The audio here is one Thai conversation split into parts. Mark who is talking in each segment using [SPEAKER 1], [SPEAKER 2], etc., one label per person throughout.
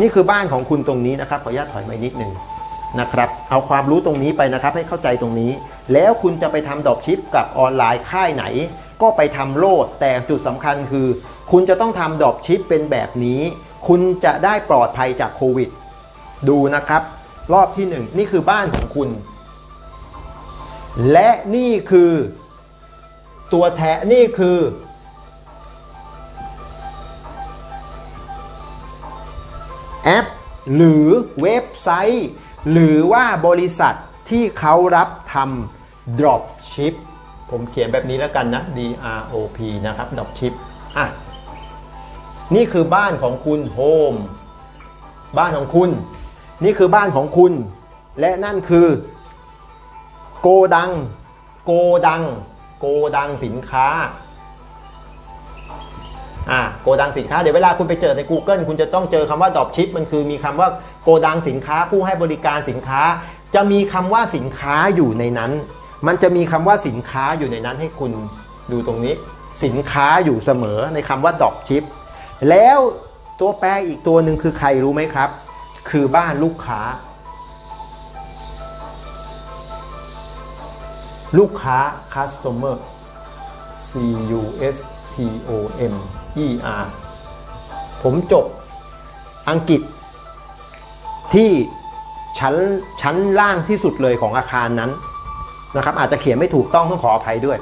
[SPEAKER 1] นี่คือบ้านของคุณตรงนี้นะครับขออนุญาตถอยมานิดหนึ่งนะครับเอาความรู้ตรงนี้ไปนะครับให้เข้าใจตรงนี้ แล้วคุณจะไปทำดอปชิปกับออนไลน์ค่ายไหน ก็ไปทำโลดแต่จุดสำคัญคือ คุณจะต้องทำดอปชิปเป็นแบบนี้ คุณจะได้ปลอดภัยจากโควิด ดูนะครับ รอบที่หนึ่งนี่คือบ้านของคุณ และนี่คือ ตัวแทนนี่คือ หรือเว็บไซต์ หรือว่าบริษัทที่เขารับทำ drop ship ผมเขียนแบบนี้แล้วกันนะ D R O P นะครับ drop ship อะนี่คือบ้านของคุณ home บ้านของคุณ นี่คือบ้านของคุณ และนั่นคือ โกดัง โกดัง โกดังสินค้า อ่าโกดังสินค้าเดี๋ยวเวลาคุณไปเจอใน Google คุณจะต้องเจอคำว่า drop ship มันคือมีคำว่าโกดังสินค้าผู้ให้บริการสินค้า จะมีคำว่าสินค้าอยู่ในนั้น มันจะมีคำว่าสินค้าอยู่ในนั้นให้คุณดูตรงนี้ สินค้าอยู่เสมอในคำว่า drop ship แล้วตัวแปรอีกตัวหนึ่งคือใครรู้ไหมครับ คือบ้านลูกค้า ลูกค้า customer C U S T O M E R ผมจบอังกฤษที่ชั้นชั้นล่างที่สุดเลยของอาคารนั้นนะครับ อาจจะเขียนไม่ถูกต้องต้องขออภัยด้วย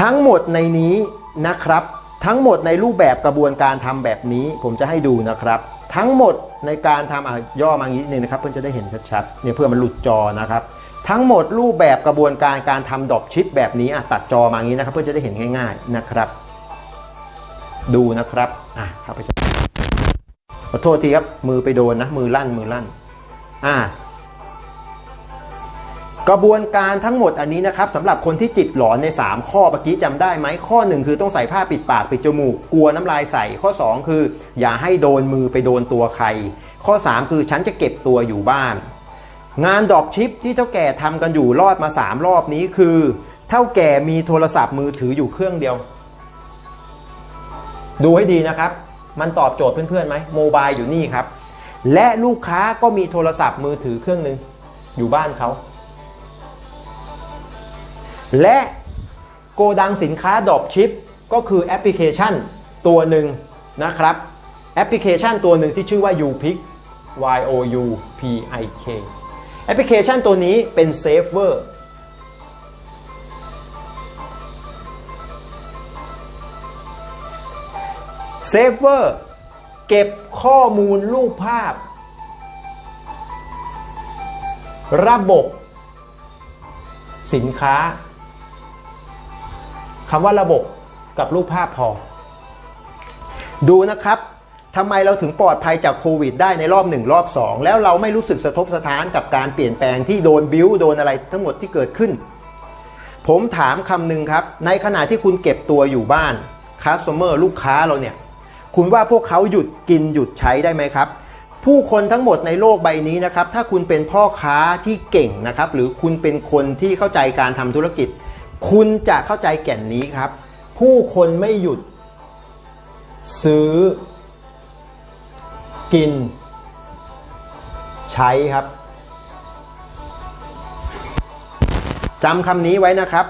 [SPEAKER 1] ทั้งหมดในนี้นะครับ ทั้งหมดในรูปแบบกระบวนการทำแบบนี้ผมจะให้ดูนะครับ ทั้งหมดในการทำอะย่อมาอย่างนี้นึงนะครับ เพื่อจะได้เห็นชัดๆเนี่ยเพื่อมันหลุดจอนะครับ ทั้งหมดรูปแบบกระบวนการการทำดรอปชิปแบบนี้อะตัดจอมาอย่างนี้นะครับ เพื่อจะได้เห็นง่าย ๆนะครับ ดูนะครับอะครับไปขอโทษทีครับมือไปโดนนะ มือลั่นมือลั่นอะกระบวนการทั้งหมดอันนี้นะครับสำหรับคนที่จิตหลอนใน 3 ข้อเมื่อกี้จำได้ไหมข้อ 1 คือต้องใส่ผ้าปิดปากปิดจมูกกลัวน้ำลายใส่ข้อ 2 คือ อย่าให้โดนมือไปโดนตัวใคร ข้อ 3 คือฉันจะเก็บตัวอยู่บ้าน งานดอปชิปที่เท่าแก่ทำกันอยู่รอดมา 3 รอบนี้คือ เท่าแก่มีโทรศัพท์มือถืออยู่เครื่องเดียว ดูให้ดีนะครับ มันตอบโจทย์เพื่อนๆไหมโมบายอยู่นี่ครับ และลูกค้าก็มีโทรศัพท์มือถือเครื่องหนึ่งอยู่บ้านเขา และโกดังสินค้าดอปชิป ก็คือแอปพลิเคชันตัวหนึ่งนะครับ แอปพลิเคชันตัวหนึ่งที่ชื่อว่า YouPick Y O U P I K แอปพลิเคชันตัวนี้เป็นเซฟเวอร์ เซฟเวอร์เก็บข้อมูลรูปภาพ ระบบ สินค้าคำว่าระบบกับรูปภาพพอ ดูนะครับทำไมเราถึงปลอดภัยจากโควิดได้ในรอบหนึ่งรอบสองแล้วเราไม่รู้สึกสะทกสะท้านกับการเปลี่ยนแปลงที่โดนบิ้วโดนอะไรทั้งหมดที่เกิดขึ้น ผมถามคำหนึ่งครับ ในขณะที่คุณเก็บตัวอยู่บ้านคัสเมอร์ลูกค้าเราเนี่ย คุณว่าพวกเขาหยุดกินหยุดใช้ได้ไหมครับ ผู้คนทั้งหมดในโลกใบนี้นะครับ ถ้าคุณเป็นพ่อค้าที่เก่งนะครับ หรือคุณเป็นคนที่เข้าใจการทำธุรกิจ คุณจะเข้าใจแก่นนี้ครับ ผู้คนไม่หยุด ซื้อ กิน ใช้ครับจำคำนี้ไว้นะครับ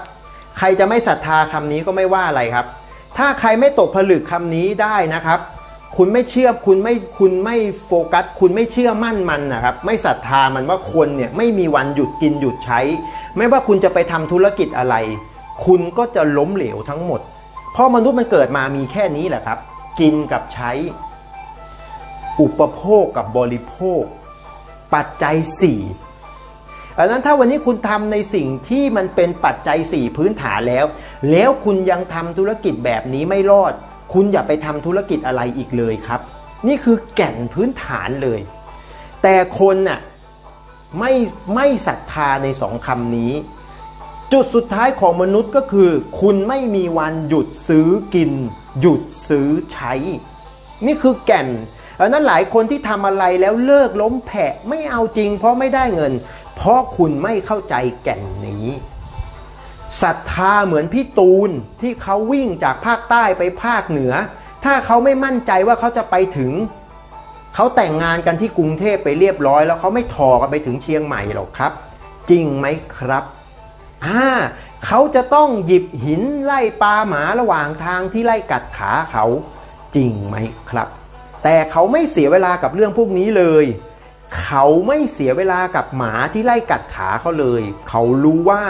[SPEAKER 1] ใครจะไม่ศรัทธาคำนี้ก็ไม่ว่าอะไรครับ ถ้าใครไม่ตกผลึกคำนี้ได้นะครับ คุณไม่เชื่อคุณไม่คุณไม่โฟกัส คุณไม่เชื่อมั่นมันนะครับ ไม่ศรัทธามันว่าคนเนี่ยไม่มีวันหยุดกินหยุดใช้ ไม่ว่าคุณจะไปทำธุรกิจอะไร คุณก็จะล้มเหลวทั้งหมด เพราะมนุษย์มันเกิดมามีแค่นี้แหละครับ กินกับใช้ อุปโภคกับบริโภค ปัจจัย 4อันนั้นถ้าวันนี้คุณทำในสิ่งที่มันเป็นปัจจัย 4 พื้นฐานแล้ว แล้วคุณยังทำธุรกิจแบบนี้ไม่รอด คุณอย่าไปทำธุรกิจอะไรอีกเลยครับ นี่คือแก่นพื้นฐานเลย แต่คนน่ะไม่ไม่ศรัทธาในสองคำนี้ จุดสุดท้ายของมนุษย์ก็คือ คุณไม่มีวันหยุดซื้อกิน หยุดซื้อใช้ นี่คือแก่นอันนั้นหลายคนที่ทำอะไรแล้วเลิกล้มแผะไม่เอาจริงเพราะไม่ได้เงิน เพราะคุณไม่เข้าใจแก่นนี้ ศรัทธาเหมือนพี่ตูนที่เขาวิ่งจากภาคใต้ไปภาคเหนือ ถ้าเขาไม่มั่นใจว่าเขาจะไปถึง เขาแต่งงานกันที่กรุงเทพไปเรียบร้อย แล้วเขาไม่ทอกันไปถึงเชียงใหม่หรอกครับ จริงไหมครับอ่าเขาจะต้องหยิบหินไล่ปลาหมาระหว่างทางที่ไล่กัดขาเขาจริงไหมครับ แต่เขาไม่เสียเวลากับเรื่องพวกนี้เลย เขาไม่เสียเวลากับหมาที่ไล่กัดขาเขาเลย เขารู้ว่า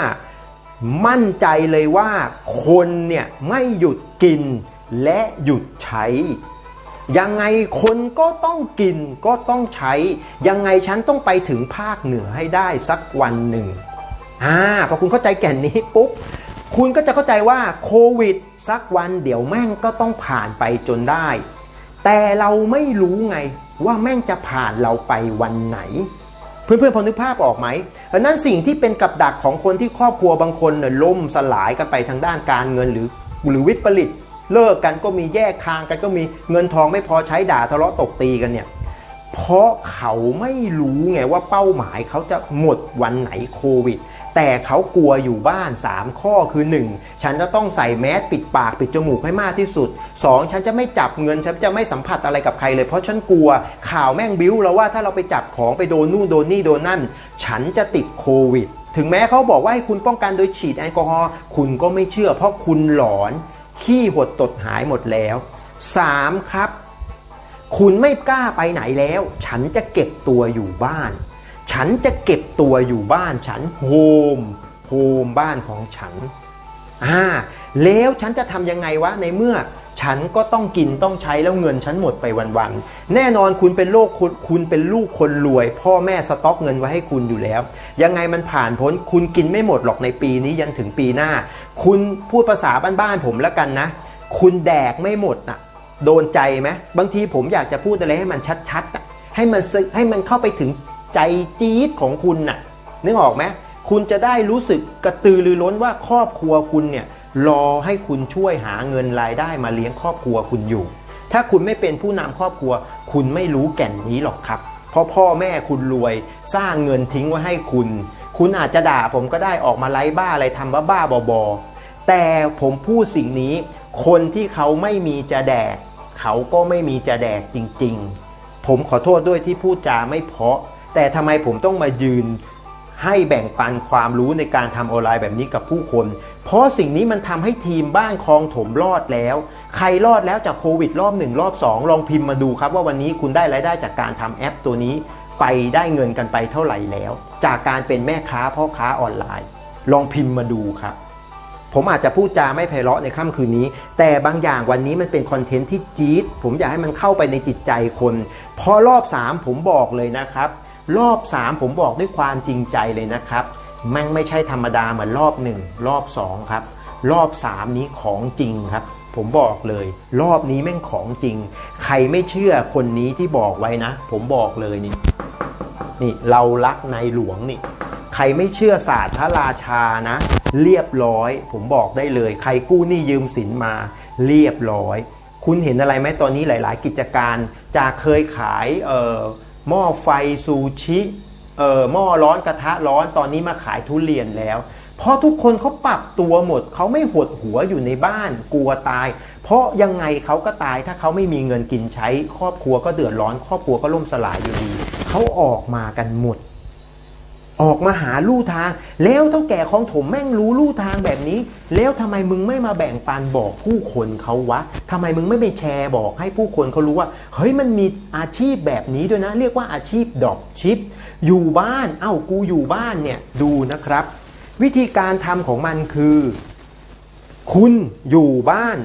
[SPEAKER 1] มั่นใจเลยว่าคนเนี่ยไม่หยุดกินและหยุดใช้ ยังไงคนก็ต้องกินก็ต้องใช้ ยังไงฉันต้องไปถึงภาคเหนือให้ได้สักวันหนึ่งอ่าพอคุณเข้าใจแก่นนี้ปุ๊บคุณก็จะเข้าใจว่าโควิดสักวันเดี๋ยวแม่งก็ต้องผ่านไปจนได้ แต่เราไม่รู้ไงว่าแม่งจะผ่านเราไปวันไหน เพื่อนๆพอนึกภาพออกไหมนั้นสิ่งที่เป็นกับดักของคนที่ครอบครัวบางคนเนี่ยล่มสลายกันไปทางด้านการเงินหรือหรือวิปริตเลิกกันก็มีแยกทางกันก็มีเงินทองไม่พอใช้ด่าทะเลาะตบตีกันเนี่ยเพราะเขาไม่รู้ไงว่าเป้าหมายเขาจะหมดวันไหนโควิด แต่เขากลัวอยู่บ้าน 3 ข้อคือ 1 ฉันจะต้องใส่แมสปิดปากปิดจมูกให้มากที่สุด 2ฉันจะไม่จับเงินฉันจะไม่สัมผัสอะไรกับใครเลยเพราะฉันกลัวข่าวแม่งบิ้วแล้วว่าถ้าเราไปจับของไปโดนนู่นโดนนี่โดนนั่น ฉันจะติดโควิด ถึงแม้เขาบอกว่าให้คุณป้องกันโดยฉีดแอลกอฮอล์คุณก็ไม่เชื่อ เพราะคุณหลอนขี้หดตดหายหมดแล้ว 3 ครับ คุณไม่กล้าไปไหนแล้ว ฉันจะเก็บตัวอยู่บ้าน ฉันจะเก็บตัวอยู่บ้าน ฉันโฮมโฮมบ้านของฉันอ่าแล้วฉันจะทำยังไงวะในเมื่อ ฉันก็ต้องกินต้องใช้แล้วเงินฉันหมดไปวันๆแน่นอนคุณเป็นโลกคุณคุณเป็นลูกคนรวย พ่อแม่สต็อกเงินไว้ให้คุณอยู่แล้ว ยังไงมันผ่านพ้นคุณกินไม่หมดหรอกในปีนี้ยันถึงปีหน้า คุณพูดภาษาบ้านๆผมแล้วกันนะ คุณแดกไม่หมดน่ะ โดนใจไหมบางทีผมอยากจะพูดอะไรให้มันชัดๆอะให้มันซึให้มันเข้าไปถึงใจจี๊ดของคุณน่ะนึกออกไหมคุณจะได้รู้สึกกระตือรือร้นว่าครอบครัวคุณเนี่ย รอให้คุณช่วยหาเงินรายได้มาเลี้ยงครอบครัวคุณอยู่ ถ้าคุณไม่เป็นผู้นำครอบครัว คุณไม่รู้แก่นนี้หรอกครับ เพราะพ่อแม่คุณรวยสร้างเงินทิ้งไว้ให้คุณ คุณอาจจะด่าผมก็ได้ออกมาไล่บ้าอะไรทำบ้าบ้าบอๆแต่ผมพูดสิ่งนี้ คนที่เขาไม่มีจะแดก เขาก็ไม่มีจะแดกจริง ๆ ผมขอโทษด้วยที่พูดจาไม่เพาะ แต่ทำไมผมต้องมายืนให้แบ่งปันความรู้ในการทำออนไลน์แบบนี้กับผู้คน เพราะสิ่งนี้มันทำให้ทีมบ้านคลองถมรอดแล้ว ใครรอดแล้วจากโควิดรอบหนึ่งรอบสองลองพิมพ์มาดูครับว่าวันนี้คุณได้รายได้จากการทำแอปตัวนี้ ไปได้เงินกันไปเท่าไหร่แล้ว จากการเป็นแม่ค้าพ่อค้าออนไลน์ ลองพิมพ์มาดูครับผมอาจจะพูดจาไม่ไพเราะในค่ำคืนนี้ แต่บางอย่างวันนี้มันเป็นคอนเทนต์ที่จี๊ด ผมอยากให้มันเข้าไปในจิตใจคนพราะรอบ 3 ผมบอกเลยนะครับ รอบ 3 ผมบอกด้วยความจริงใจเลยนะครับ แม่งไม่ใช่ธรรมดาเหมือนรอบ1รอบ2ครับ รอบ3นี้ของจริงครับ ผมบอกเลย รอบนี้แม่งของจริง ใครไม่เชื่อคนนี้ที่บอกไว้นะ ผมบอกเลยนี่นี่เรารักในหลวงนี่ ใครไม่เชื่อศาสตร์พระราชานะ เรียบร้อย ผมบอกได้เลย ใครกู้หนี้ยืมสินมา เรียบร้อย คุณเห็นอะไรไหมตอนนี้หลาย ๆ กิจการจากเคยขายเอ่อหม้อไฟซูชิ หม้อร้อนกระทะร้อนตอนนี้มาขายทุเรียนแล้ว เพราะทุกคนเขาปรับตัวหมด เขาไม่หดหัวอยู่ในบ้านกลัวตาย เพราะยังไงเขาก็ตายถ้าเขาไม่มีเงินกินใช้ ครอบครัวก็เดือดร้อน ครอบครัวก็ล่มสลายอยู่ดีเขาออกมากันหมด ออกมาหาลู่ทาง แล้วเท่าแก่ของถมแม่งรู้ลู่ทางแบบนี้ แล้วทำไมมึงไม่มาแบ่งปันบอกผู้คนเขาวะทำไมมึงไม่ไปแชร์บอกให้ผู้คนเขารู้ว่า เฮ้ยมันมีอาชีพแบบนี้ด้วยนะ เรียกว่าอาชีพดอปชิป อยู่บ้าน เอ้ากูอยู่บ้านเนี่ยดูนะครับ วิธีการทำของมันคือ คุณอยู่บ้าน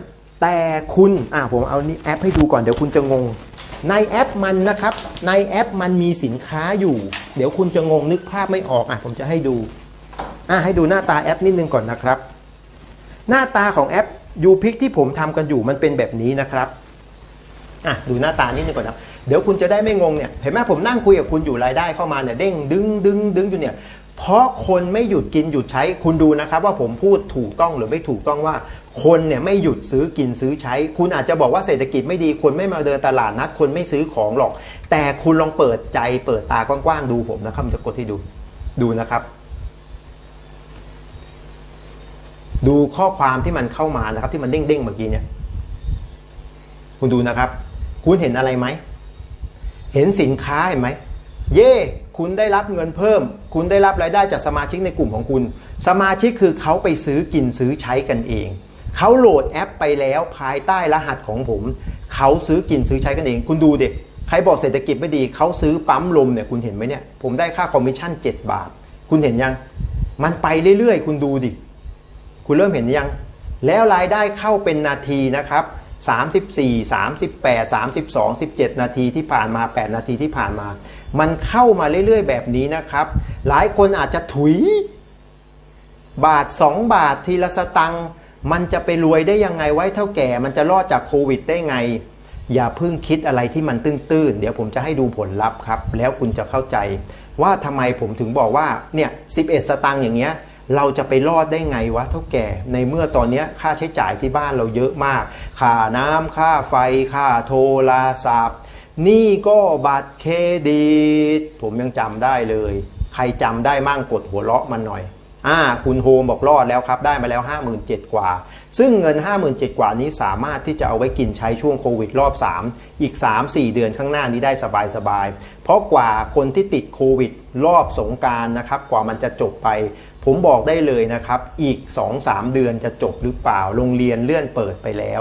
[SPEAKER 1] แต่คุณอ่าผมเอานี่แอปให้ดูก่อนเดี๋ยวคุณจะงง ในแอปมันนะครับ ในแอปมันมีสินค้าอยู่ เดี๋ยวคุณจะงงนึกภาพไม่ออกอะผมจะให้ดูอะให้ดูหน้าตาแอปนิดนึงก่อนนะครับ หน้าตาของแอปยูพิกที่ผมทำกันอยู่มันเป็นแบบนี้นะครับอะดูหน้าตานิดนึงก่อนนะเดี๋ยวคุณจะได้ไม่งงเนี่ยเห็นไหมผมนั่งคุยกับคุณอยู่รายได้เข้ามาเนี่ยเด้งดึงดึงดึงอยู่เนี่ยเพราะคนไม่หยุดกินหยุดใช้คุณดูนะครับ ว่าผมพูดถูกต้องหรือไม่ถูกต้องว่า คนเนี่ยไม่หยุดซื้อกินซื้อใช้ คุณอาจจะบอกว่าเศรษฐกิจไม่ดีคนไม่มาเดินตลาดนัดคนไม่ซื้อของหรอก แต่คุณลองเปิดใจเปิดตากว้างๆดูผมนะครับผมจะกดให้ดูดูนะครับ ดูข้อความที่มันเข้ามานะครับ ที่มันเด้งๆเมื่อกี้เนี่ย คุณดูนะครับ คุณเห็นอะไรไหมเห็นสินค้าเห็นไหมเย่คุณได้รับเงินเพิ่ม คุณได้รับรายได้จากสมาชิกในกลุ่มของคุณ สมาชิกคือเขาไปซื้อกินซื้อใช้กันเอง เขาโหลดแอปไปแล้วภายใต้รหัสของผม เขาซื้อกินซื้อใช้กันเอง คุณดูเด็กใครบอกเศรษฐกิจไม่ดีเขาซื้อปั๊มลมเนี่ยคุณเห็นไหมเนี่ยผมได้ค่าคอมมิชชั่น 7 บาท คุณเห็นยัง มันไปเรื่อยๆ คุณดูดิ คุณเริ่มเห็นยัง แล้วรายได้เข้าเป็นนาทีนะครับ34 38 32 17 นาทีที่ผ่านมา 8 นาทีที่ผ่านมา มันเข้ามาเรื่อยๆ แบบนี้นะครับ หลายคนอาจจะถุย บาท 2 บาททีละสตังค์ มันจะไปรวยได้ยังไงไว้เท่าแก่ มันจะรอดจากโควิดได้ไง อย่าเพิ่งคิดอะไรที่มันตื้นๆ เดี๋ยวผมจะให้ดูผลลัพธ์ครับ แล้วคุณจะเข้าใจ ว่าทำไมผมถึงบอกว่าเนี่ย11สตังค์อย่างเงี้ยเราจะไปรอดได้ไงวะเท่าแก่ ในเมื่อตอนนี้ค่าใช้จ่ายที่บ้านเราเยอะมาก ค่าน้ำค่าไฟ ค่าโทรศัพท์นี่ก็บัตรเครดิต ผมยังจำได้เลย ใครจำได้มั่งกดหัวเราะมันหน่อย อ่าคุณโฮมบอกรอดแล้วครับ ได้มาแล้ว 57,000 กว่า ซึ่งเงิน 57,000 กว่านี้สามารถที่จะเอาไว้กินใช้ช่วงโควิดรอบ 3 อีก 3-4 เดือนข้างหน้านี้ได้สบายๆ เพราะกว่าคนที่ติดโควิดรอบสงการนะครับ กว่ามันจะจบไป ผมบอกได้เลยนะครับ อีก 2-3 เดือนจะจบหรือเปล่า โรงเรียนเลื่อนเปิดไปแล้ว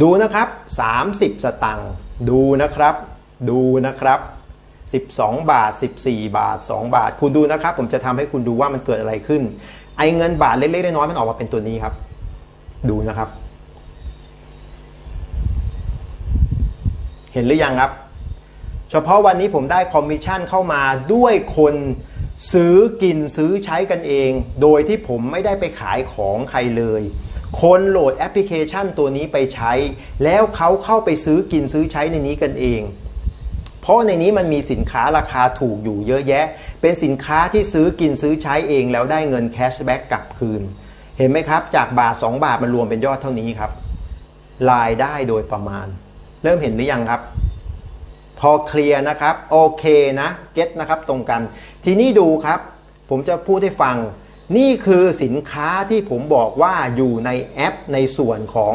[SPEAKER 1] ดูนะครับ 30 สตังค์ดูนะครับ ดูนะครับ 12 บาท 14 บาท 2 บาท คุณดูนะครับ ผมจะทำให้คุณดูว่ามันเกิดอะไรขึ้น ไอ้เงินบาทเล็กๆน้อยๆมันออกมาเป็นตัวนี้ครับ ดูนะครับ เห็นหรือยังครับ เฉพาะวันนี้ผมได้คอมมิชชั่นเข้ามาด้วยคนซื้อกินซื้อใช้กันเอง โดยที่ผมไม่ได้ไปขายของใครเลย คนโหลดแอปพลิเคชันตัวนี้ไปใช้ แล้วเขาเข้าไปซื้อกินซื้อใช้ในนี้กันเอง เพราะในนี้มันมีสินค้าราคาถูกอยู่เยอะแยะ เป็นสินค้าที่ซื้อกินซื้อใช้เองแล้วได้เงินแคชแบ็กกลับคืน เห็นไหมครับ จากบาท 2 บาทมันรวมเป็นยอดเท่านี้ครับ รายได้โดยประมาณ เริ่มเห็นหรือยังครับ พอเคลียร์นะครับโอเคนะเก็ตนะครับตรงกัน ทีนี้ดูครับ ผมจะพูดให้ฟัง นี่คือสินค้าที่ผมบอกว่าอยู่ในแอปในส่วนของ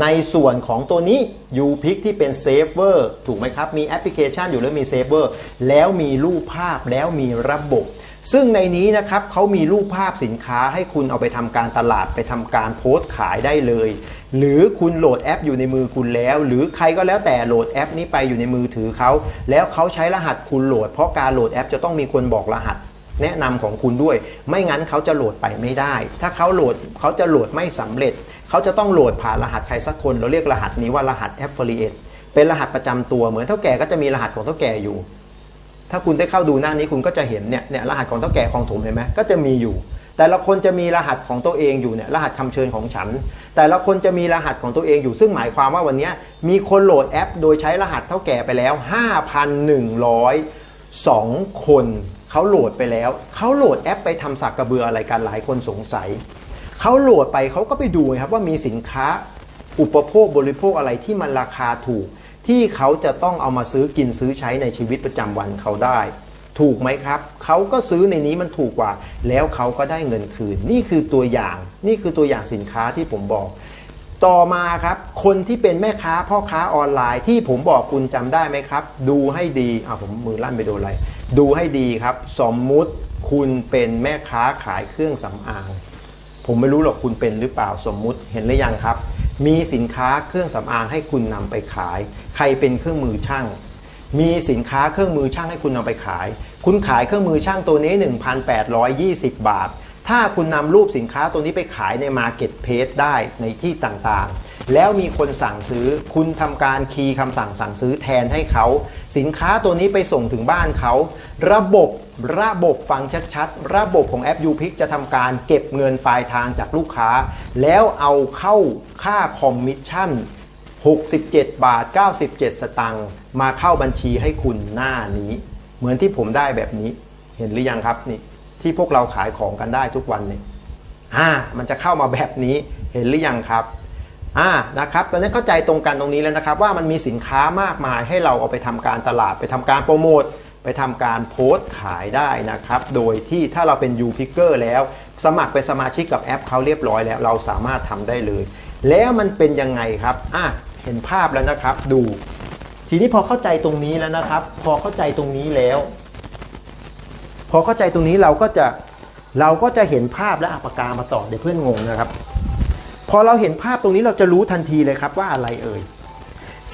[SPEAKER 1] ในส่วนของตัวนี้ u p i c ที่เป็นเซฟเวอร์ถูกไหมครับ มีแอปพลิเคชันอยู่แล้วมีเซฟเวอร์แล้วมีรูปภาพแล้วมีระบบ ซึ่งในนี้นะครับเขามีรูปภาพสินค้าให้คุณเอาไปทำการตลาดไปทำการโพสต์ขายได้เลย หรือคุณโหลดแอปอยู่ในมือคุณแล้ว หรือใครก็แล้วแต่โหลดแอปนี้ไปอยู่ในมือถือเขาแล้วเขาใช้รหัสคุณโหลด เพราะการโหลดแอปจะต้องมีคนบอกรหัสแนะนำของคุณด้วย ไม่งั้นเขาจะโหลดไปไม่ได้ ถ้าเขาโหลดเขาจะโหลดไม่สำเร็จ เขาจะต้องโหลดผ่านรหัสใครสักคน เราเรียกรหัสนี้ว่ารหัส affiliate เป็นรหัสประจำตัวเหมือนเท่าแก่ก็จะมีรหัสของเท่าแก่อยู่ ถ้าคุณได้เข้าดูหน้านี้คุณก็จะเห็นเนี่ยเนี่ยรหัสของเท่าแก่ของถมเห็นไหมก็จะมีอยู่ แต่ละคนจะมีรหัสของตัวเองอยู่เนี่ยรหัสคำเชิญของฉัน แต่ละคนจะมีรหัสของตัวเองอยู่ ซึ่งหมายความว่าวันนี้มีคนโหลดแอป โดยใช้รหัสเท่าแก่ไปแล้ว 5,102 คนเขาโหลดไปแล้วเขาโหลดแอปไปทำสักกระเบืออะไรกันหลายคนสงสัย เขาโหลดไปเขาก็ไปดูครับว่ามีสินค้าอุปโภคบริโภคอะไรที่มันราคาถูก ที่เขาจะต้องเอามาซื้อกินซื้อใช้ในชีวิตประจำวันเขาได้ ถูกไหมครับเขาก็ซื้อในนี้มันถูกกว่า แล้วเขาก็ได้เงินคืน นี่คือตัวอย่าง นี่คือตัวอย่างสินค้าที่ผมบอก ต่อมาครับ คนที่เป็นแม่ค้าพ่อค้าออนไลน์ที่ผมบอกคุณจำได้ไหมครับ ดูให้ดีอ่าผมมือลั่นไปโดนอะไรดูให้ดีครับ สมมุติคุณเป็นแม่ค้าขายเครื่องสำอาง ผมไม่รู้หรอกคุณเป็นหรือเปล่าสมมุติเห็นหรือยังครับ มีสินค้าเครื่องสำอางให้คุณนำไปขาย ใครเป็นเครื่องมือช่าง มีสินค้าเครื่องมือช่างให้คุณนำไปขาย คุณขายเครื่องมือช่างตัวนี้ 1,820 บาท ถ้าคุณนำรูปสินค้าตัวนี้ไปขายใน Market p l a c e ได้ในที่ต่างๆ แล้วมีคนสั่งซื้อ คุณทำการคีย์คำสั่งสั่งซื้อแทนให้เขา สินค้าตัวนี้ไปส่งถึงบ้านเขา ระบบ ระบบฟังชัดๆ ระบบของแอป u p i c จะทำการเก็บเงินปลายทางจากลูกค้า แล้วเอาเข้าค่าคอมมิชชั่น 67 บาท 97 สตังค์มาเข้าบัญชีให้คุณหน้านี้ เหมือนที่ผมได้แบบนี้ เห็นหรือยังครับนี่ ที่พวกเราขายของกันได้ทุกวันนี่อ่า มันจะเข้ามาแบบนี้เห็นหรือยังครับอ่านะครับตอนนี้เข้าใจตรงกันตรงนี้แล้วนะครับ ว่ามันมีสินค้ามากมายให้เราเอาไปทำการตลาดไปทำการโปรโมท ไปทำการโพสต์ขายได้นะครับ โดยที่ถ้าเราเป็น u p i c k e r แล้ว สมัครเป็นสมาชิกกับแอปเขาเรียบร้อยแล้ว เราสามารถทำได้เลย แล้วมันเป็นยังไงครับอะเห็นภาพแล้วนะครับ ดู ทีนี้พอเข้าใจตรงนี้แล้วนะครับ พอเข้าใจตรงนี้แล้ว พอเข้าใจตรงนี้เราก็จะเราก็จะเห็นภาพและอาปากกามาต่อเดี๋ยวเพื่อนงงนะครับ พอเราเห็นภาพตรงนี้เราจะรู้ทันทีเลยครับว่าอะไรเอ่ย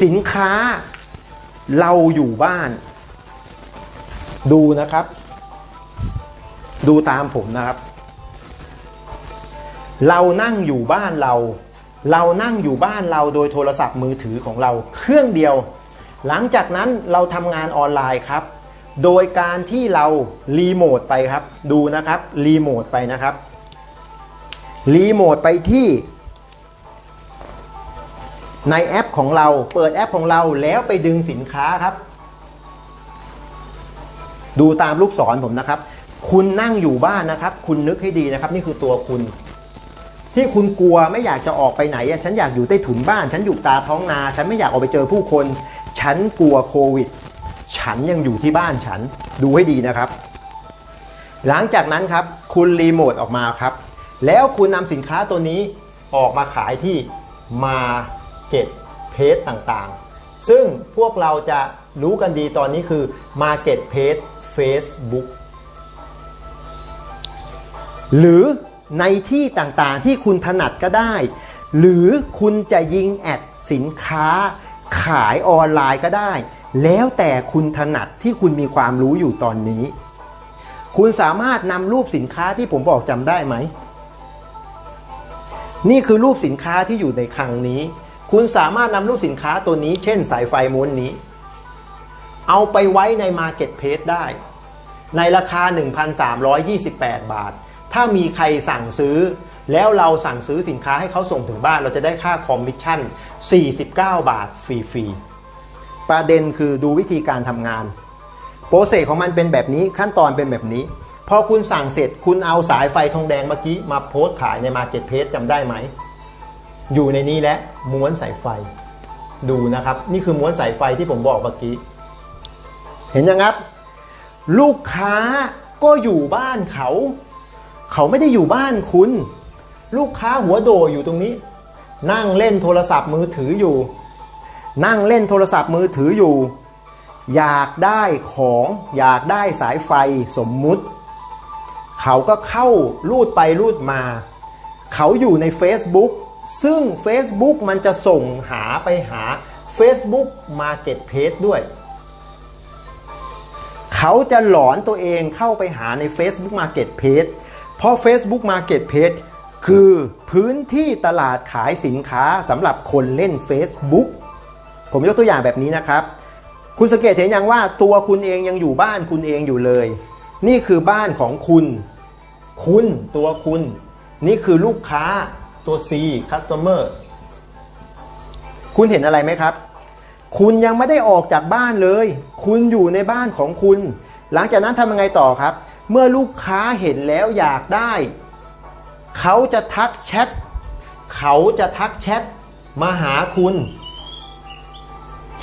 [SPEAKER 1] สินค้าเราอยู่บ้าน ดูนะครับ ดูตามผมนะครับ เรานั่งอยู่บ้านเรา เรานั่งอยู่บ้านเราโดยโทรศัพท์มือถือของเราเครื่องเดียว หลังจากนั้นเราทำงานออนไลน์ครับ โดยการที่เรารีโมทไปครับ ดูนะครับรีโมทไปนะครับรีโมทไปที่ในแอปของเราเปิดแอปของเราแล้วไปดึงสินค้าครับ ดูตามลูกศรผมนะครับ คุณนั่งอยู่บ้านนะครับ คุณนึกให้ดีนะครับ นี่คือตัวคุณ ที่คุณกลัวไม่อยากจะออกไปไหน ฉันอยากอยู่ใต้ถุนบ้าน ฉันอยู่ตาท้องนา ฉันไม่อยากออกไปเจอผู้คน ฉันกลัวโควิด ฉันยังอยู่ที่บ้านฉันดูให้ดีนะครับ หลังจากนั้นครับ คุณรีโมทออกมาครับ แล้วคุณนำสินค้าตัวนี้ออกมาขายที่มาเก็ตเพจต่างๆ ซึ่งพวกเราจะรู้กันดีตอนนี้คือ Market Page Facebook หรือในที่ต่างๆที่คุณถนัดก็ได้ หรือคุณจะยิงแอดสินค้าขายออนไลน์ก็ได้ แล้วแต่คุณถนัดที่คุณมีความรู้อยู่ตอนนี้ คุณสามารถนำรูปสินค้าที่ผมบอกจำได้ไหม นี่คือรูปสินค้าที่อยู่ในคลังนี้ คุณสามารถนำรูปสินค้าตัวนี้ เช่น สายไฟม้วนนี้ เอาไปไว้ใน Marketplace ได้ ในราคา 1,328 บาท ถ้ามีใครสั่งซื้อ แล้วเราสั่งซื้อสินค้าให้เขาส่งถึงบ้านเราจะได้ค่าคอมมิชชั่น 49 บาทฟรีๆประเด็นคือดูวิธีการทำงาน โปรเซสของมันเป็นแบบนี้ขั้นตอนเป็นแบบนี้ พอคุณสั่งเสร็จคุณเอาสายไฟทองแดงเมื่อกี้มาโพสต์ขายใน Marketplace จำได้ไหมอยู่ในนี้และม้วนสายไฟ ดูนะครับ นี่คือม้วนสายไฟที่ผมบอกเมื่อกี้ เห็นยังครับ ลูกค้าก็อยู่บ้านเขา เขาไม่ได้อยู่บ้านคุณ ลูกค้าหัวโดอยู่ตรงนี้ นั่งเล่นโทรศัพท์มือถืออยู่ นั่งเล่นโทรศัพท์มือถืออยู่ อยากได้ของอยากได้สายไฟสมมุติ เขาก็เข้ารูดไปรูดมา เขาอยู่ใน Facebook ซึ่ง Facebook มันจะส่งหาไปหา Facebook Marketplace ด้วย เขาจะหลอนตัวเองเข้าไปหาใน Facebook Marketplace เพราะ Facebook Marketplace คือพื้นที่ตลาดขายสินค้าสำหรับคนเล่น Facebook ผมยกตัวอย่างแบบนี้นะครับ คุณสังเกตเห็นยังว่าตัวคุณเองยังอยู่บ้านคุณเองอยู่เลย นี่คือบ้านของคุณ คุณตัวคุณ นี่คือลูกค้าตัว C customer คุณเห็นอะไรไหมครับ คุณยังไม่ได้ออกจากบ้านเลย คุณอยู่ในบ้านของคุณ หลังจากนั้นทำยังไงต่อครับ เมื่อลูกค้าเห็นแล้วอยากได้ เขาจะทักแชทเขาจะทักแชทมาหาคุณ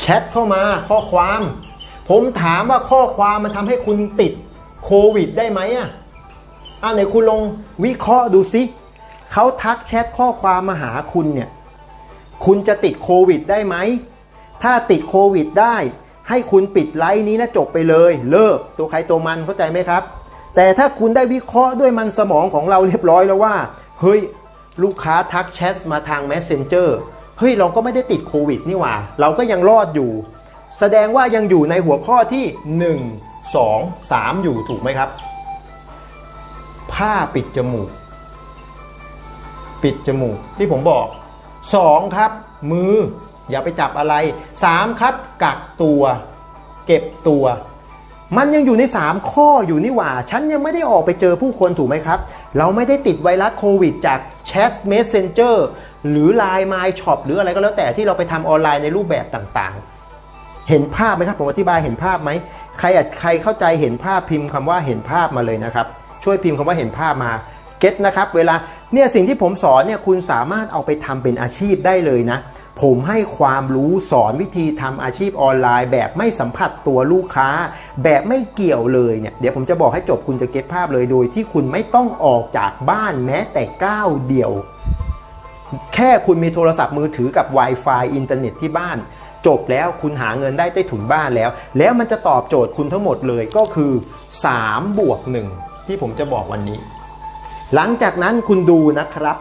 [SPEAKER 1] แชทเข้ามาข้อความ ผมถามว่าข้อความมันทำให้คุณติดโควิดได้ไหมอะอ่าไหนคุณลองวิเคราะห์ดูสิเขาทักแชทข้อความมาหาคุณเนี่ย คุณจะติดโควิดได้ไหม ถ้าติดโควิดได้ ให้คุณปิดไลน์นี้แล้วจบไปเลย เลิกตัวใครตัวมันเข้าใจไหมครับ แต่ถ้าคุณได้วิเคราะห์ด้วยมันสมองของเราเรียบร้อยแล้วว่า เฮ้ย ลูกค้าทักแชทมาทาง Messenger เฮ้ย เราก็ไม่ได้ติดโควิดนี่หว่า เราก็ยังรอดอยู่ แสดงว่ายังอยู่ในหัวข้อที่ 1 2 3 อยู่ถูกไหมครับ ผ้าปิดจมูก ปิดจมูกที่ผมบอก 2 ครับ มือ อย่าไปจับอะไร 3 ครับกักตัว เก็บตัว มันยังอยู่ใน 3 ข้ออยู่นี่หว่า ฉันยังไม่ได้ออกไปเจอผู้คนถูกไหมครับ เราไม่ได้ติดไวรัสโควิดจากแชท Messenger หรือ Line My Shop หรืออะไรก็แล้วแต่ที่เราไปทำออนไลน์ในรูปแบบต่างๆ เห็นภาพไหมครับผมอธิบายเห็นภาพไหมใครอาจใครเข้าใจเห็นภาพพิมพ์คำว่าเห็นภาพมาเลยนะครับ ช่วยพิมพ์คำว่าเห็นภาพมาเก็ตนะครับเวลาเนี่ยสิ่งที่ผมสอนเนี่ยคุณสามารถเอาไปทำเป็นอาชีพได้เลยนะ ผมให้ความรู้สอนวิธีทำอาชีพออนไลน์ แบบไม่สัมผัสตัวลูกค้า แบบไม่เกี่ยวเลยเนี่ยเดี๋ยวผมจะบอกให้จบคุณจะเก็ตภาพเลยโดยที่คุณไม่ต้องออกจากบ้านแม้แต่ก้าวเดียว แค่คุณมีโทรศัพท์มือถือกับ Wi-Fi อินเทอร์เน็ตที่บ้านจบแล้วคุณหาเงินได้ใต้ถุนบ้านแล้ว แล้วมันจะตอบโจทย์คุณทั้งหมดเลยก็คือ3บวก1ที่ผมจะบอกวันนี้ หลังจากนั้นคุณดูนะครับ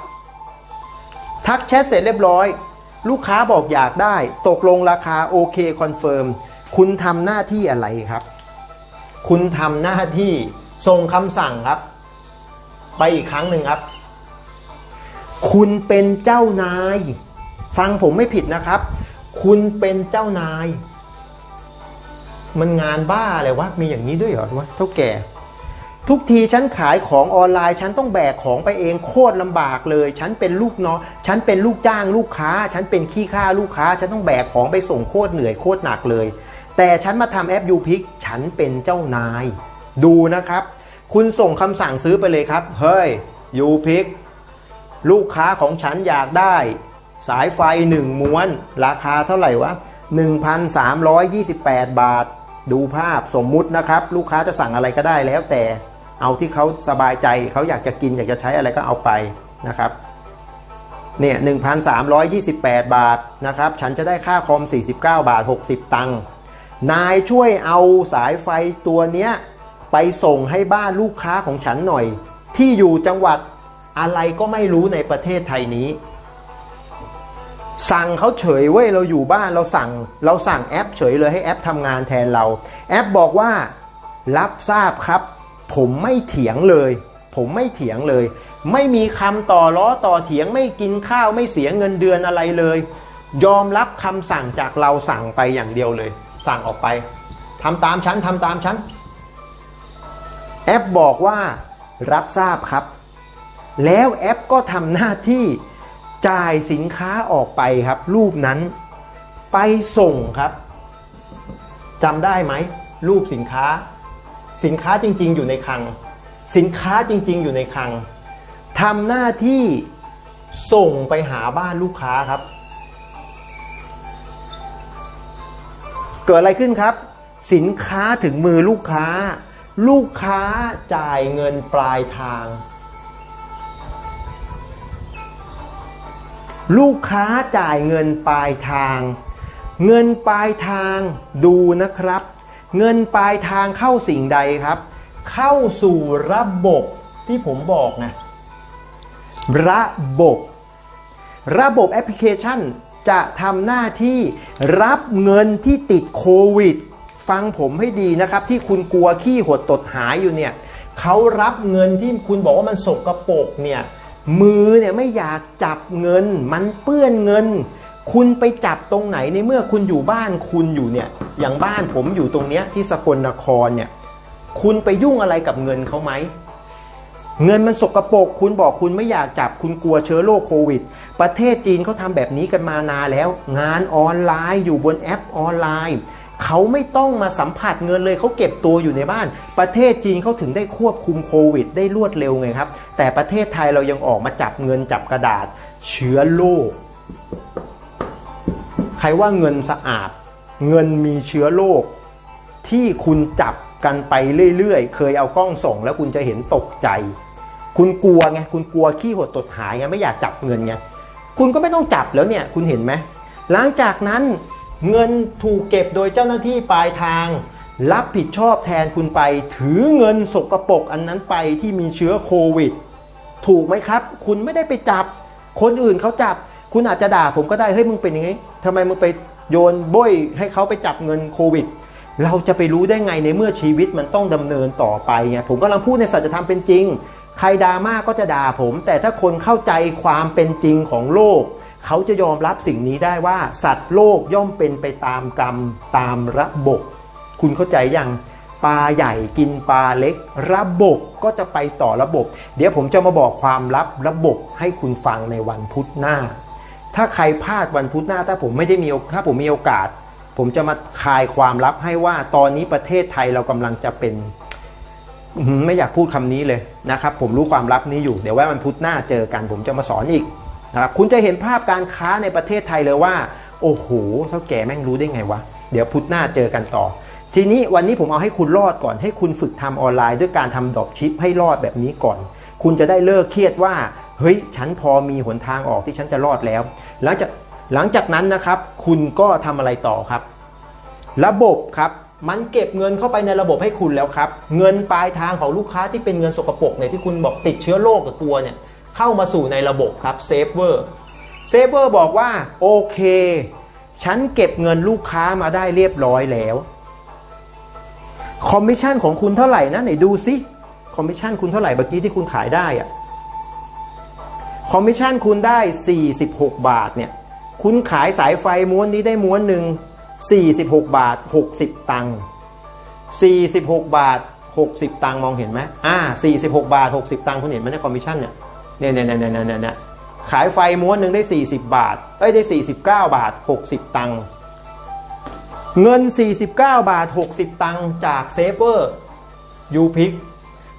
[SPEAKER 1] ทักแชทเสร็จเรียบร้อย ลูกค้าบอกอยากได้ ตกลงราคาโอเคคอนเฟิร์มคุณทำหน้าที่อะไรครับ คุณทำหน้าที่ส่งคำสั่งครับ ไปอีกครั้งหนึ่งครับ คุณเป็นเจ้านาย ฟังผมไม่ผิดนะครับ คุณเป็นเจ้านาย มันงานบ้าอะไรวะมีอย่างนี้ด้วยเหรอวะเท่าแก่ ทุกทีฉันขายของออนไลน์ ฉันต้องแบกของไปเองโคตรลำบากเลย ฉันเป็นลูกน้องฉันเป็นลูกจ้างลูกค้า ฉันเป็นขี้ข้าลูกค้า ฉันต้องแบกของไปส่งโคตรเหนื่อยโคตรหนักเลย แต่ฉันมาทำแอปยูพิกฉันเป็นเจ้านาย ดูนะครับ คุณส่งคำสั่งซื้อไปเลยครับ เฮ้ยยูพิกลูกค้าของฉันอยากได้ สายไฟ 1 ม้วน ราคาเท่าไหร่วะ 1,328 บาท ดูภาพสมมุตินะครับ ลูกค้าจะสั่งอะไรก็ได้แล้วแต่ เอาที่เขาสบายใจเขาอยากจะกินอยากจะใช้อะไรก็เอาไปนะครับเนี่ย1,328 บาทนะครับ ฉันจะได้ค่าคอม 49 บาท 60 ตังค์นายช่วยเอาสายไฟตัวเนี้ยไปส่งให้บ้านลูกค้าของฉันหน่อย ที่อยู่จังหวัดอะไรก็ไม่รู้ในประเทศไทยนี้ สั่งเขาเฉยเว้ยเราอยู่บ้านเราสั่ง เราสั่งแอปเฉยเลยให้แอปทำงานแทนเรา แอปบอกว่า รับทราบครับ ผมไม่เถียงเลย ผมไม่เถียงเลย ไม่มีคำต่อล้อต่อเถียงไม่กินข้าวไม่เสียเงินเดือนอะไรเลย ยอมรับคำสั่งจากเราสั่งไปอย่างเดียวเลย สั่งออกไปทำตามฉันทำตามฉันแอปบอกว่ารับทราบครับ แล้วแอปก็ทำหน้าที่จ่ายสินค้าออกไปครับ รูปนั้นไปส่งครับจำได้ไหม รูปสินค้า สินค้าจริง ๆ อยู่ในคลัง สินค้าจริง ๆ อยู่ในคลังทำหน้าที่ส่งไปหาบ้านลูกค้าครับ เกิดอะไรขึ้นครับ สินค้าถึงมือลูกค้า ลูกค้าจ่ายเงินปลายทาง ลูกค้าจ่ายเงินปลายทาง เงินปลายทางดูนะครับ เงินปลายทางเข้าสิ่งใดครับ เข้าสู่ระบบที่ผมบอกไงระบบ ระบบแอปพลิเคชันจะทำหน้าที่รับเงินที่ติดโควิด ฟังผมให้ดีนะครับ ที่คุณกลัวขี้หดตดหายอยู่เนี่ยเขารับเงินที่คุณบอกว่ามันสกรปรกเนี่ยมือเนี่ยไม่อยากจับเงิน มันเปื้อนเงิน คุณไปจับตรงไหนในเมื่อคุณอยู่บ้านคุณอยู่เนี่ย อย่างบ้านผมอยู่ตรงเนี้ยที่สกลนครเนี่ยคุณไปยุ่งอะไรกับเงินเขาไหม เงินมันสกรปรกคุณบอกคุณไม่อยากจับคุณกลัวเชื้อโรคโควิด ประเทศจีนเขาทำแบบนี้กันมานานแล้ว งานออนไลน์อยู่บนแอปออนไลน์เขาไม่ต้องมาสัมผัสเงินเลยเขาเก็บตัวอยู่ในบ้าน ประเทศจีนเขาถึงได้ควบคุมโควิด ได้รวดเร็วไงครับ แต่ประเทศไทยเรายังออกมาจับเงินจับกระดาษ เชื้อโรคใครว่าเงินสะอาด เงินมีเชื้อโรคที่คุณจับกันไปเรื่อยๆ เคยเอากล้องส่งแล้วคุณจะเห็นตกใจ คุณกลัวไงคุณกลัวขี้หดตดหายไงไม่อยากจับเงินไงคุณก็ไม่ต้องจับแล้วเนี่ยคุณเห็นไหมหลังจากนั้นเงินถูกเก็บโดยเจ้าหน้าที่ปลายทาง รับผิดชอบแทนคุณไป ถือเงินสกรปรกอันนั้นไปที่มีเชื้อโควิด ถูกไหมครับ คุณไม่ได้ไปจับ คนอื่นเขาจับ คุณอาจจะด่าผมก็ได้เฮ้ยมึงเป็นยังไงทำไมมึงไป โยนบ้ยให้เขาไปจับเงินโควิด เราจะไปรู้ได้ไงในเมื่อชีวิตมันต้องดำเนินต่อไปไงผมกำลังพูดในสัจธรรมเป็นจริง ใครด่ามาก็จะด่าผม แต่ถ้าคนเข้าใจความเป็นจริงของโลก เขาจะยอมรับสิ่งนี้ได้ว่า สัตว์โลกย่อมเป็นไปตามกรรมตามระบบ คุณเข้าใจยังปลาใหญ่กินปลาเล็ก ระบบก็จะไปต่อระบบ เดี๋ยวผมจะมาบอกความลับระบบให้คุณฟังในวันพุธหน้า ถ้าใครพลาดวันพุธหน้า ถ้าผมไม่ได้มีถ้าผมมีโอกาส ผมจะมาคายความลับให้ว่าตอนนี้ประเทศไทยเรากำลังจะเป็น ไม่อยากพูดคำนี้เลยนะครับ ผมรู้ความลับนี้อยู่ เดี๋ยวไว้วันพุธหน้าเจอกัน ผมจะมาสอนอีกนะครับคุณจะเห็นภาพการค้าในประเทศไทยเลยว่า โอ้โหเท่าแก่แม่งรู้ได้ไงวะเดี๋ยวพุธหน้าเจอกันต่อ ทีนี้วันนี้ผมเอาให้คุณรอดก่อน ให้คุณฝึกทำออนไลน์ด้วยการทำดรอปชิปให้รอดแบบนี้ก่อน คุณจะได้เลิกเครียดว่า เฮ้ย ฉันพอมีหนทางออกที่ฉันจะรอดแล้วแล้วจะหลังจากนั้นนะครับ คุณก็ทำอะไรต่อครับ ระบบครับมันเก็บเงินเข้าไปในระบบให้คุณแล้วครับ เงินปลายทางของลูกค้าที่เป็นเงินสกปรกเนี่ยที่คุณบอกติดเชื้อโรคกับกลัวเนี่ยเข้ามาสู่ในระบบครับเซฟเวอร์เซฟเวอร์บอกว่าโอเค ฉันเก็บเงินลูกค้ามาได้เรียบร้อยแล้วคอมมิชชั่นของคุณเท่าไหร่นะไหนดูซิ คอมมิชชั่นคุณเท่าไหร่เมื่อกี้ที่คุณขายได้อะคอมมิชชั่นคุณได้ 46 บาทเนี่ยคุณขายสายไฟม้วนนี้ได้ม้วนหนึ่ง46 บาท 60 ตังค์46 บาท 60 ตังค์มองเห็นไหมอ่า46 บาท 60 ตังค์คุณเห็นไหมในคอมมิชชั่นเนี่ยเนี่ยเนี่ยเนี่ยเนี่ยเนี่ยขายไฟม้วนหนึ่งได้ 40 บาทเอ้ยได้ 49 บาท 60 ตังค์เงิน 49 บาท 60 ตังค์จากเซฟเวอร์ยูพิก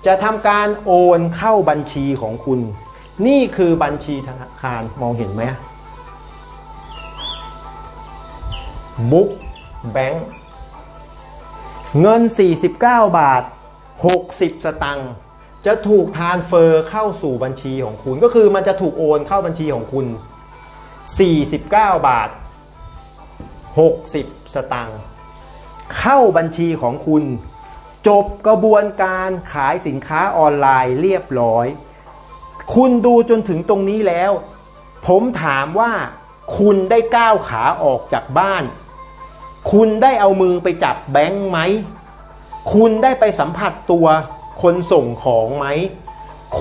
[SPEAKER 1] จะทำการโอนเข้าบัญชีของคุณ นี่คือบัญชีธนาคารมองเห็นไหมบุ๊กแบงค์เงิน 49 บาท 60 สตังค์จะถูกทานเฟอร์เข้าสู่บัญชีของคุณ ก็คือมันจะถูกโอนเข้าบัญชีของคุณ 49 บาท 60 สตังค์เข้าบัญชีของคุณ จบกระบวนการขายสินค้าออนไลน์เรียบร้อย คุณดูจนถึงตรงนี้แล้ว ผมถามว่าคุณได้ก้าวขาออกจากบ้าน คุณได้เอามือไปจับแบงค์ไหม คุณได้ไปสัมผัสตัวคนส่งของไหม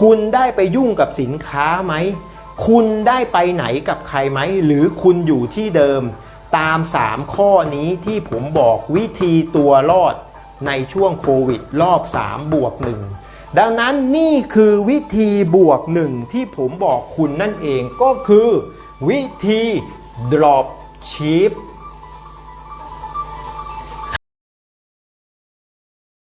[SPEAKER 1] คุณได้ไปยุ่งกับสินค้าไหม คุณได้ไปไหนกับใครไหม หรือคุณอยู่ที่เดิม ตาม 3 ข้อนี้ที่ผมบอกวิธีตัวรอด ในช่วงโควิดรอบ 3 บวก 1 ดังนั้นนี่คือวิธีบวก 1 ที่ผมบอกคุณนั่นเองก็คือ วิธี drop ship